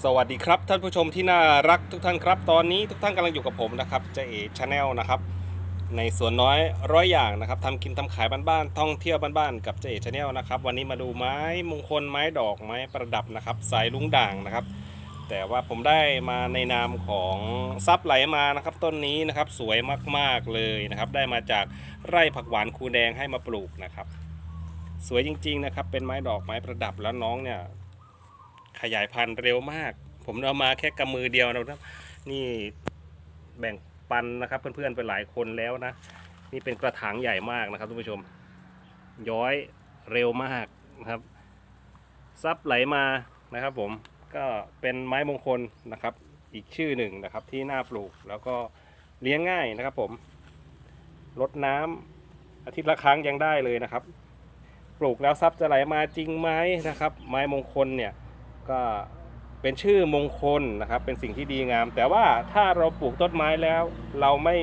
สวัสดีครับท่านผู้ชมที่น่ารักทุกท่านครับ ตอนนี้ทุกท่านกำลังอยู่กับผมนะครับเจเอชาแนลนะครับ ในสวนน้อยร้อยอย่างนะครับทำกินทำขายบ้านๆท่องเที่ยวบ้านๆกับเจเอชาแนลนะครับ วันนี้มาดูไม้มงคลไม้ดอกไม้ประดับนะครับสายลุงด่างนะครับ แต่ว่าผมได้มาในนามของซับไหลมานะครับ ต้นนี้นะครับสวยมากๆเลยนะครับ ได้มาจากไร่ผักหวานคูแดงให้มาปลูกนะครับ สวยจริง ๆนะครับ เป็นไม้ดอกไม้ประดับแล้วน้องเนี่ย ขยายพันธุ์เร็วมาก ผมเอามาแค่กำมือเดียวนะครับ นี่แบ่งปันนะครับเพื่อนๆไปหลายคนแล้วนะ นี่เป็นกระถางใหญ่มากนะครับทุกผู้ชม ย้อยเร็วมากนะครับ ซับไหลมานะครับผมก็เป็นไม้มงคลนะครับ อีกชื่อหนึ่งนะครับที่น่าปลูกแล้วก็เลี้ยงง่ายนะครับผมลดน้ำอาทิตย์ละครั้งยังได้เลยนะครับ ปลูกแล้วซับจะไหลมาจริงไหมนะครับ ไม้มงคลเนี่ย ก็เป็นชื่อมงคลนะครับ เป็นสิ่งที่ดีงาม แต่ว่าถ้าเราปลูกต้นไม้แล้ว เราไม่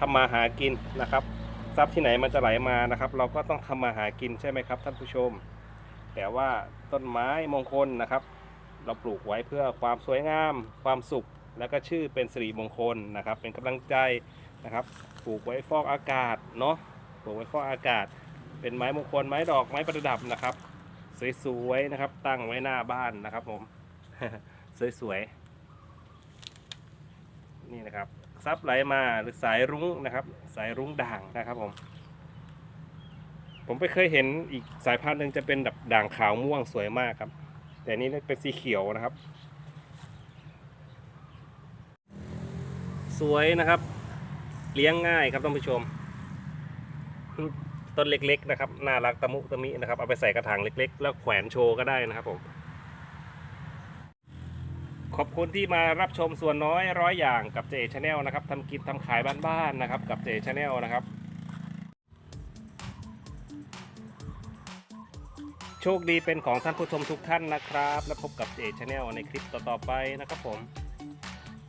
ทำมาหากินนะครับ ทรัพย์ที่ไหนมันจะไหลมานะครับ เราก็ต้องทำมาหากินใช่ไหมครับ ท่านผู้ชม แต่ว่าต้นไม้มงคลนะครับ เราปลูกไว้เพื่อความสวยงาม ความสุข แล้วก็ชื่อเป็นสิริมงคลนะครับ เป็นกำลังใจนะครับ ปลูกไว้ฟอกอากาศเนาะปลูกไว้ฟอกอากาศ เป็นไม้มงคลไม้ดอกไม้ประดับนะครับ สวยๆนะครับ ตั้งไว้หน้าบ้านนะครับ ผม สวยๆนี่นะครับซับไหลมาหรือสายรุ้งนะครับ สายรุ้งด่างนะครับ ผม ผมไปเคยเห็นอีกสายพันธุ์หนึ่งจะเป็นแบบด่างขาวม่วงสวยมากครับ แต่นี่เป็นสีเขียวนะครับ สวยนะครับ เลี้ยงง่ายครับท่านผู้ชม ต้นเล็กๆนะครับน่ารักตะมุตะมินะครับเอาไปใส่กระถางเล็กๆ แล้วแขวนโชว์ก็ได้นะครับผมขอบคุณที่มารับชมส่วนน้อยร้อยอย่างกับเจชาแนลนะครับทำกินทำขายบ้านๆนะครับกับเจชาแนลนะครับ โชคดีเป็นของท่านผู้ชมทุกท่านนะครับ และพบกับเจชาแนลในคลิปต่อๆไปนะครับผม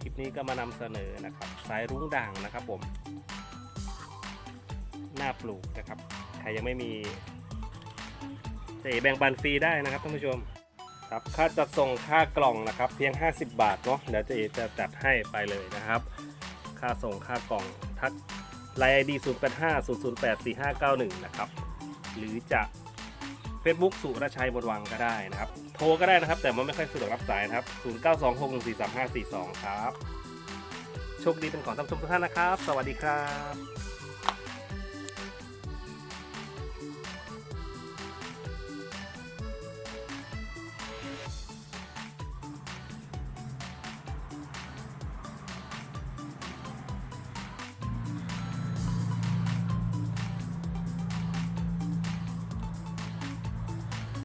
คลิปนี้ก็มานำเสนอนะครับ สายรุ้งด่างนะครับผม น้าปลูกนะครับ ใครยังไม่มีเจแบ่งปันฟรีได้นะครับท่านผู้ชมครับค่าจัดส่งค่ากล่องนะครับ เพียง 50 บาทเนาะเดี๋ยวเจจะจัดให้ไปเลยนะครับ ค่าส่งค่ากล่องทักไลน์ไอดี0 8 5 0 0 8 4 5 9 1นะครับ หรือจะ Facebook สุรชัยบนวังก็ได้นะครับ โทรก็ได้นะครับ แต่มันไม่ค่อยสะดวกรับสายนะครับ 0 9 2 6 1 4 3 5 4 2 ครับ โชคดีเป็นของท่านผู้ชมทุกท่านนะครับ สวัสดีครับ